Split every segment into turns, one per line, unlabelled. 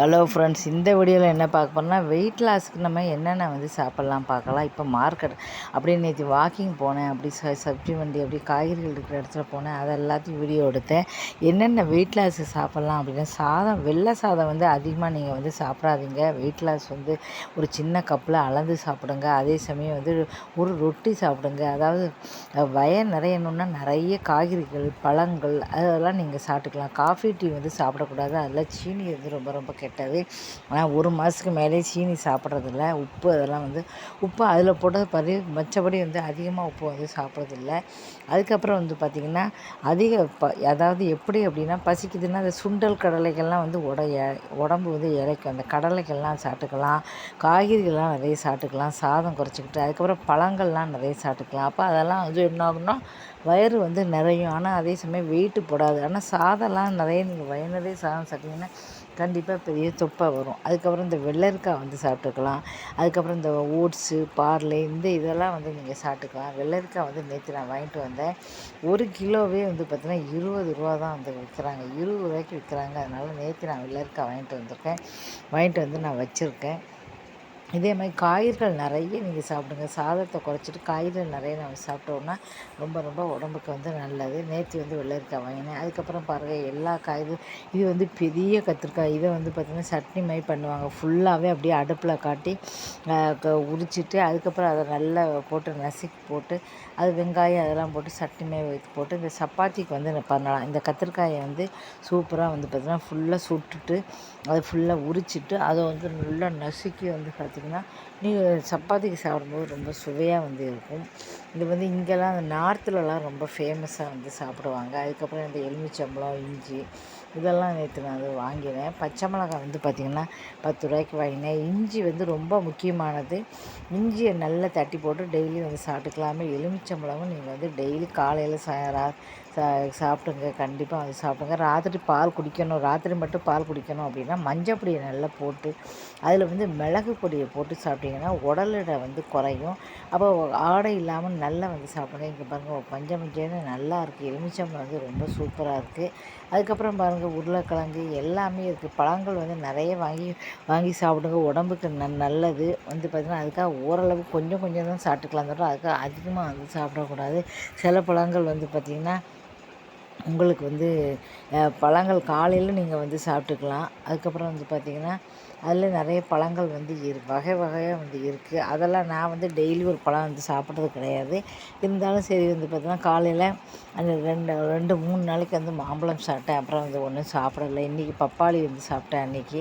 Hello friends இந்த வீடியோவில் என்ன பார்க்க போகிறோம்னா வெயிட் லாஸ்க்கு நம்ம என்னென்ன வந்து சாப்பிட்லாம் பார்க்கலாம். இப்போ மார்க்கெட் அப்படியே நேற்று வாக்கிங் போனேன். அப்படி ச சப்ஜி வண்டி அப்படி காய்கறிகள் இருக்கிற இடத்துல போனேன். அதை எல்லாத்தையும் வீடியோ எடுத்தேன். என்னென்ன வெயிட் லாஸுக்கு சாப்பிட்லாம் அப்படின்னா சாதம் வெள்ளை சாதம் வந்து அதிகமாக நீங்கள் வந்து சாப்பிடாதீங்க. வெயிட் லாஸ் வந்து ஒரு சின்ன கப்பில் அளந்து சாப்பிடுங்க. அதே சமயம் வந்து ஒரு ரொட்டி சாப்பிடுங்க. அதாவது வய நிறையணுன்னா நிறைய காய்கறிகள் பழங்கள் அதெல்லாம் நீங்கள் சாப்பிட்டுக்கலாம். காஃபி டீ வந்து சாப்பிடக்கூடாது. அதில் சீனி வந்து ரொம்ப ரொம்ப கெட்டது. ஆனால் ஒரு மாதத்துக்கு மேலே சீனி சாப்பிட்றதில்ல. உப்பு அதெல்லாம் வந்து உப்பு அதில் போட்டது பரி மற்றபடி வந்து அதிகமாக உப்பு வந்து சாப்பிட்றதில்ல. அதுக்கப்புறம் வந்து பார்த்திங்கன்னா அதிக ப அதாவது எப்படி அப்படின்னா பசிக்குதுன்னா அந்த சுண்டல் கடலைகள்லாம் வந்து உடைய உடம்பு வந்து இறைக்கும். அந்த கடலைகள்லாம் சாப்பிட்டுக்கலாம். காய்கறிகள்லாம் நிறைய சாப்பிட்டுக்கலாம். சாதம் குறைச்சிக்கிட்டு அதுக்கப்புறம் பழங்கள்லாம் நிறைய சாப்பிட்டுக்கலாம். அப்போ அதெல்லாம் வந்து என்ன ஆகுன்னா வயிறு வந்து நிறையும். ஆனால் அதே சமயம் வெயிட்டு போடாது. ஆனால் சாதம்லாம் நிறைய நீங்கள் வயிறு நிறைய சாதம் சாப்பிட்டீங்கன்னா கண்டிப்பாக பெரிய தொப்பை வரும். அதுக்கப்புறம் இந்த வெள்ளரிக்காய் வந்து சாப்பிட்டுக்கலாம். அதுக்கப்புறம் இந்த ஓட்ஸு பார்லே இந்த இதெல்லாம் வந்து நீங்கள் சாப்பிட்டுக்கலாம். வெள்ளரிக்காய் வந்து நேற்று நான் வாங்கிட்டு வந்தேன். ஒரு கிலோவே வந்து பார்த்திங்கன்னா இருபது ரூபா தான் வந்து விற்கிறாங்க. இருபது ரூபாய்க்கு விற்கிறாங்க. அதனால் நேற்று நான் வெள்ளரிக்காய் வாங்கிட்டு வந்திருக்கேன். வாங்கிட்டு வந்து நான் வச்சுருக்கேன். இதே மாதிரி காய்கறிகள் நிறைய நீங்கள் சாப்பிடுங்க. சாதத்தை குறைச்சிட்டு காய்கறிகள் நிறைய நம்ம சாப்பிட்டோம்னா ரொம்ப ரொம்ப உடம்புக்கு வந்து நல்லது. நேற்று வந்து வெள்ளரிக்காய் வாங்கினேன். அதுக்கப்புறம் பாருங்கள் எல்லா காய்கறி இது வந்து பெரிய கத்திரிக்காய். இதை வந்து பார்த்திங்கன்னா சட்னி மாதிரி பண்ணுவாங்க. ஃபுல்லாகவே அப்படியே அடுப்பில் காட்டி உரிச்சிட்டு அதுக்கப்புறம் அதை நல்லா போட்டு நசுக்கி போட்டு அது வெங்காயம் அதெல்லாம் போட்டு சட்னி மாதிரி வைத்து போட்டு இந்த சப்பாத்திக்கு வந்து பண்ணலாம். இந்த கத்திரிக்காயை வந்து சூப்பராக வந்து பார்த்திங்கன்னா ஃபுல்லாக சுட்டுட்டு அதை ஃபுல்லாக உரிச்சிட்டு அதை வந்து நல்லா நசுக்கி வந்து பார்த்து பார்த்திங்கன்னா நீங்கள் சப்பாத்திக்கு சாப்பிடும்போது ரொம்ப சுவையாக வந்து இருக்கும். இது வந்து இங்கெல்லாம் நார்த்துலலாம் ரொம்ப ஃபேமஸாக வந்து சாப்பிடுவாங்க. அதுக்கப்புறம் இந்த எலுமிச்சம்பளம் இஞ்சி இதெல்லாம் நேற்று நான் அது வாங்கினேன். பச்சை மிளகாய் வந்து பார்த்திங்கன்னா பத்து ரூபாய்க்கு வாங்கினேன். இஞ்சி வந்து ரொம்ப முக்கியமானது. இஞ்சியை நல்லா தட்டி போட்டு டெய்லி வந்து சாப்பிட்டுக்கலாமே. எலுமிச்சம்பழமும் நீங்கள் வந்து டெய்லி காலையில் சா சா சாப்பிடுங்க. கண்டிப்பாக வந்து சாப்பிடுங்க. ராத்திரி பால் குடிக்கணும். ராத்திரி மட்டும் பால் குடிக்கணும் அப்படின்னா மஞ்சள் பொடியை நல்லா போட்டு அதில் வந்து மிளகு பொடியை போட்டு சாப்பிட்டிங்கன்னா உடல் எடை வந்து குறையும். அப்போ ஆடை இல்லாமல் நல்லா வந்து சாப்பிடுங்க. இங்கே பாருங்கள் பஞ்சம் மஞ்சள்னு நல்லா இருக்குது எலுமிச்சம்பழம் வந்து ரொம்ப சூப்பராக இருக்குது அதுக்கப்புறம் பாருங்கள் உருளைக்கிழங்கு எல்லாமே இருக்குது பழங்கள் வந்து நிறைய வாங்கி வாங்கி சாப்பிடுங்க. உடம்புக்கு ந நல்லது. வந்து பார்த்திங்கன்னா அதுக்காக ஓரளவு கொஞ்சம் கொஞ்சம் தான் சாப்பிட்டுக்கலாம் தவிர அதுக்காக அதிகமாக வந்து சாப்பிடக்கூடாது. சில பழங்கள் வந்து பார்த்திங்கன்னா உங்களுக்கு வந்து பழங்கள் காலையில் நீங்கள் வந்து சாப்பிட்டுக்கலாம். அதுக்கப்புறம் வந்து பார்த்திங்கன்னா அதில் நிறைய பழங்கள் வந்து இரு வகை வகையாக வந்து இருக்குது அதெல்லாம் நான் வந்து டெய்லி ஒரு பழம் வந்து சாப்பிட்றது கிடையாது. இருந்தாலும் சரி வந்து பார்த்தீங்கன்னா காலையில் அந்த ரெண்டு ரெண்டு மூணு நாளைக்கு வந்து மாம்பழம் சாப்பிட்டேன். அப்புறம் வந்து ஒன்றும் சாப்பிடல. இன்றைக்கி பப்பாளி வந்து சாப்பிட்டேன் அன்றைக்கி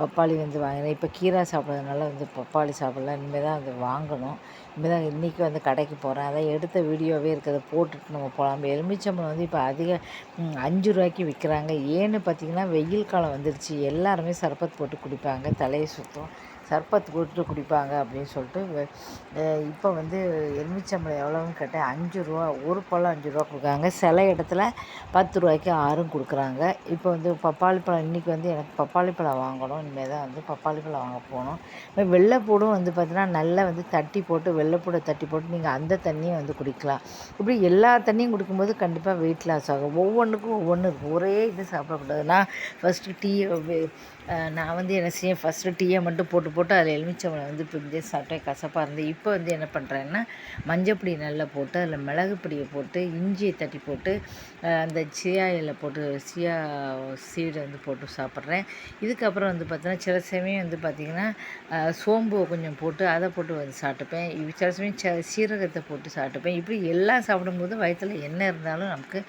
பப்பாளி வந்து வாங்கினேன். இப்போ கீரை சாப்பிட்றதுனால வந்து பப்பாளி சாப்பிடல. இனிமேல் தான் வந்து வாங்கணும். இனிமேல் தான் இன்றைக்கி வந்து கடைக்கு போகிறேன் அதான் எடுத்த வீடியோவே இருக்கிறத போட்டுட்டு நம்ம போகலாம் எலுமிச்சம்பழம் வந்து இப்போ அதிக அஞ்சு ரூபாய்க்கு விற்கிறாங்க ஏன்னு பார்த்தீங்கன்னா வெயில் காலம் வந்துருச்சு. எல்லாருமே சர்பத் போட்டு குடிப்பாங்க. தலையை சுற்றும் சர்பத் போட்டு குடிப்பாங்க அப்படின்னு சொல்லிட்டு இப்போ வந்து எலுமிச்சம்பழம் எவ்வளோன்னு கேட்டேன் அஞ்சு ரூபா ஒரு பழம் அஞ்சு ரூபா கொடுக்குறாங்க. சில இடத்துல பத்து ரூபாய்க்கு ஆறும் கொடுக்குறாங்க. இப்போ வந்து பப்பாளி பழம் இன்றைக்கி வந்து எனக்கு பப்பாளி பழம் வாங்கணும் இனிமேல் தான் வந்து பப்பாளி பழம் வாங்க போகணும். வெள்ளைப்பூடும் வந்து பார்த்திங்கன்னா நல்லா வந்து தட்டி போட்டு வெள்ளைப்பூடை தட்டி போட்டு நீங்கள் அந்த தண்ணியை வந்து குடிக்கலாம். இப்படி எல்லா தண்ணியும் குடிக்கும்போது கண்டிப்பாக வெயிட் லாஸ் ஆகும். ஒவ்வொன்றுக்கும் ஒவ்வொன்று இருக்கும் ஒரே இது சாப்பிடக்கூடாது. நான் ஃபஸ்ட்டு டீயை நான் வந்து என்ன செய்ய ஃபஸ்ட்டு டீயை மட்டும் போட்டு போட்டு போட்டு அதில் எலுமிச்சம்பழம் வந்து பிஞ்சு சாப்பிட்டேன் கசப்பாக இருந்து இப்போ வந்து என்ன பண்ணுறேன்னா மஞ்சப்பொடி நல்லா போட்டு அதில் மிளகு பொடியை போட்டு இஞ்சியை தட்டி போட்டு அந்த சியா இலை போட்டு சியா சீடை வந்து போட்டு சாப்பிட்றேன். இதுக்கப்புறம் வந்து பார்த்தீங்கன்னா சில சமயம் வந்து பார்த்திங்கன்னா சோம்பு கொஞ்சம் போட்டு அதை போட்டு வந்து சாப்பிட்டுப்பேன். சில சமயம் ச சீரகத்தை போட்டு சாப்பிட்டுப்பேன். இப்படி எல்லாம் சாப்பிடும்போது வயிற்றில் என்ன இருந்தாலும் நமக்கு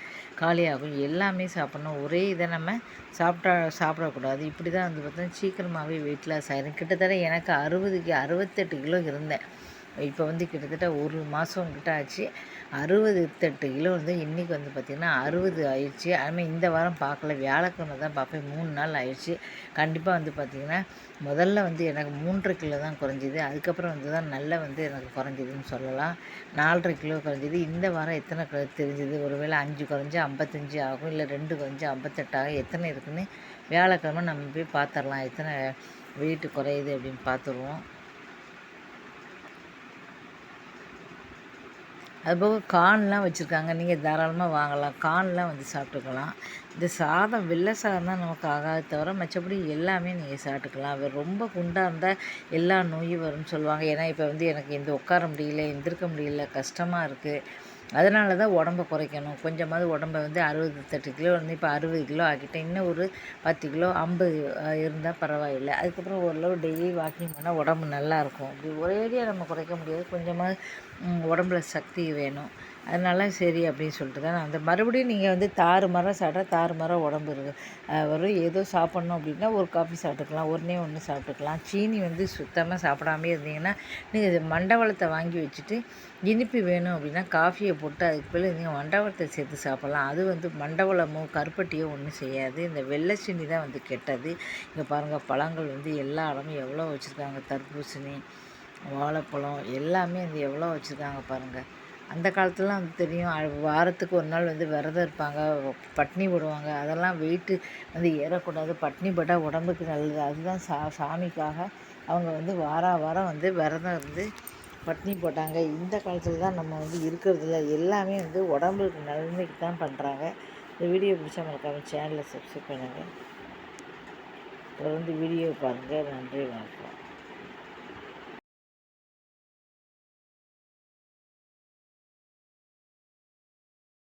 காலியாகும். எல்லாமே சாப்பிட்ணும். ஒரே இதை நம்ம சாப்பிட்டா சாப்பிடக்கூடாது. இப்படி தான் வந்து பார்த்தோம்னா சீக்கிரமாகவே வெயிட் லாஸ் ஆயிரும். கிட்டத்தட்ட எனக்கு அறுபதுக்கு அறுபத்தெட்டு கிலோ இருந்தேன். இப்போ வந்து கிட்டத்தட்ட ஒரு மாதம் கிட்ட ஆச்சு. அறுபது அறுபத்தெட்டு கிலோ வந்து இன்றைக்கி வந்து பார்த்திங்கன்னா அறுபது ஆயிடுச்சு. அதுமாதிரி இந்த வாரம் பார்க்கல. வியாழக்கிழமை தான் பார்ப்பேன். மூணு நாள் ஆயிடுச்சு. கண்டிப்பாக வந்து பார்த்திங்கன்னா முதல்ல வந்து எனக்கு மூன்றரை கிலோ தான் குறைஞ்சிது. அதுக்கப்புறம் வந்து தான் நல்லா வந்து எனக்கு குறைஞ்சிதுன்னு சொல்லலாம். நாலரை கிலோ குறைஞ்சிது. இந்த வாரம் எத்தனை தெரிஞ்சுது? ஒருவேளை அஞ்சு குறைஞ்சி ஐம்பத்தஞ்சு ஆகும். இல்லை ரெண்டு குறைஞ்சி ஐம்பத்தெட்டாகும் எத்தனை இருக்குதுன்னு வியாழக்கிழமை நம்ம போய் பார்த்துடலாம். எத்தனை வெயிட்டு குறையுது அப்படின்னு பார்த்துருவோம். அதுபோக கார்ன்லாம் வச்சுருக்காங்க. நீங்கள் தாராளமாக வாங்கலாம். கார்ன்லாம் வந்து சாப்பிட்டுக்கலாம். இந்த சாதம் வெள்ளை சாதம் தான் நமக்கு ஆகாது தவிர மற்றபடி எல்லாமே நீங்கள் சாப்பிட்டுக்கலாம். ரொம்ப குண்டாக இருந்தால் எல்லா நோயும் வரும்னு சொல்லுவாங்க. ஏன்னா இப்போ வந்து எனக்கு இந்த உட்கார முடியல எந்திருக்க முடியல கஷ்டமாக இருக்குது அதனால தான் உடம்ப குறைக்கணும். கொஞ்சமாவது உடம்ப வந்து அறுபது தட்டு கிலோ வந்து இப்போ அறுபது கிலோ ஆக்கிட்டேன் இன்னும் ஒரு பத்து கிலோ ஐம்பது இருந்தால் பரவாயில்லை. அதுக்கப்புறம் ஓரளவு டெய்லி வாக்கிங் பண்ணால் உடம்பு நல்லாயிருக்கும் அப்படி ஒரேடியாக நம்ம குறைக்க முடியாது. கொஞ்சமாக உடம்புல சக்தி வேணும். அதனால சரி அப்படின்னு சொல்லிட்டு தான் அந்த மறுபடியும் நீங்கள் வந்து தாறு மரம் சாப்பிட்டா தாறு மரம் உடம்பு இருக்குது வரும் ஏதோ சாப்பிட்ணும் அப்படின்னா ஒரு காஃபி சாப்பிட்டுக்கலாம் ஒன்றே ஒன்று சாப்பிட்டுக்கலாம். சீனி வந்து சுத்தமாக சாப்பிடாமே இருந்தீங்கன்னா நீங்கள் இது மண்டவளத்தை வாங்கி வச்சுட்டு இனிப்பு வேணும் அப்படின்னா காஃபியை போட்டு அதுக்கு பிள்ளை நீங்கள் மண்டவளத்தை சேர்த்து சாப்பிட்லாம். அது வந்து மண்டவளமோ கருப்பட்டியோ ஒன்றும் செய்யாது. இந்த வெள்ளை சீனி தான் வந்து கெட்டது. இங்கே பாருங்கள் பழங்கள் வந்து எல்லா இடமும் எவ்வளோ வச்சுருக்காங்க. தர்பூசணி வாழைப்பழம் எல்லாமே வந்து எவ்வளோ வச்சுருக்காங்க பாருங்கள் அந்த காலத்துலலாம் வந்து தெரியும். வாரத்துக்கு ஒரு நாள் வந்து விரதம் இருப்பாங்க. பட்னி போடுவாங்க. அதெல்லாம் வெயிட்டு வந்து ஏறக்கூடாது. பட்னி போட்டால் உடம்புக்கு நல்லது. அதுதான் சா சாமிக்காக அவங்க வந்து வார வாரம் வந்து விரதம் இருந்து பட்னி போட்டாங்க. இந்த காலத்தில் தான் நம்ம வந்து இருக்கிறதில்ல எல்லாமே வந்து உடம்புக்கு நன்மைக்கு தான் பண்ணுறாங்க இந்த வீடியோ பிடிச்சா மறக்காம சேனலை சப்ஸ்கிரைப் பண்ணுங்கள் தொடர்ந்து வீடியோ பாருங்கள் நன்றி வணக்கம்.